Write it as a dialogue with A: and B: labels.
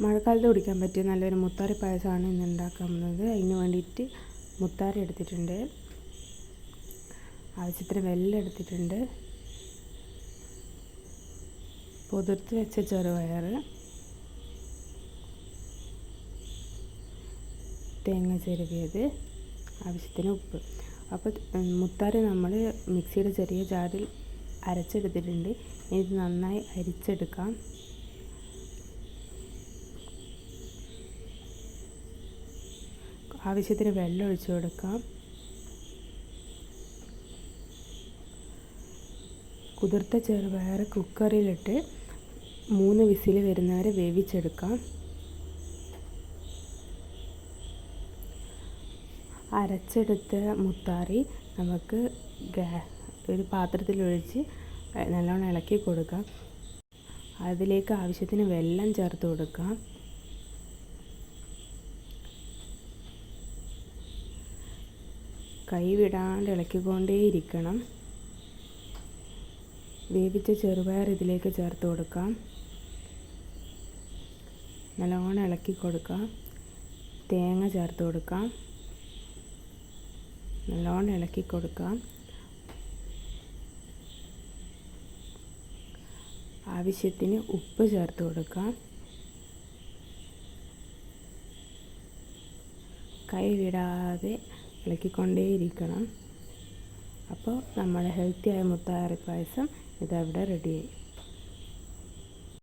A: മഴക്കാലത്ത് കുടിക്കാൻ പറ്റിയ നല്ലൊരു മുത്താറി പായസമാണ് ഇന്ന് ഉണ്ടാക്കാൻ പോകുന്നത് അതിന് വേണ്ടിയിട്ട് മുത്താറി എടുത്തിട്ടുണ്ട്. ആവശ്യത്തിന് വെല്ലം എടുത്തിട്ടുണ്ട്. പൊതിർത്ത് വെച്ച ചെറുപയർ തേങ്ങ ചെരുവിയത് ആവശ്യത്തിന് ഉപ്പ്. അപ്പോൾ മുത്താറി നമ്മൾ മിക്സിയുടെ ചെറിയ ജാറിൽ അരച്ചെടുത്തിട്ടുണ്ട്. ഇത് നന്നായി അരിച്ചെടുക്കാം. ആവശ്യത്തിന് വെള്ളം ഒഴിച്ചു കൊടുക്കാം. കുതിർത്ത ചെറുപയർ കുക്കറിലിട്ട് മൂന്ന് വിസിൽ വരുന്നവരെ വേവിച്ചെടുക്കാം. അരച്ചെടുത്ത മുത്താറി നമുക്ക് ഒരു പാത്രത്തിലൊഴിച്ച് നല്ലോണം ഇളക്കി കൊടുക്കാം. അതിലേക്ക് ആവശ്യത്തിന് വെള്ളം ചേർത്ത് കൊടുക്കാം. കൈ വിടാണ്ട് ഇളക്കിക്കൊണ്ടേയിരിക്കണം. വേവിച്ച ചെറുപയർ ഇതിലേക്ക് ചേർത്ത് കൊടുക്കാം. നല്ലോണം ഇളക്കി കൊടുക്കാം. തേങ്ങ ചേർത്ത് കൊടുക്കാം. നല്ലോണം ഇളക്കി കൊടുക്കാം. ആവശ്യത്തിന് ഉപ്പ് ചേർത്ത് കൊടുക്കാം. കൈ വിടാതെ ഇളക്കിക്കൊണ്ടേയിരിക്കണം. അപ്പോൾ നമ്മുടെ ഹെൽത്തിയായ മുത്താറി പായസം ഇതവിടെ റെഡിയായി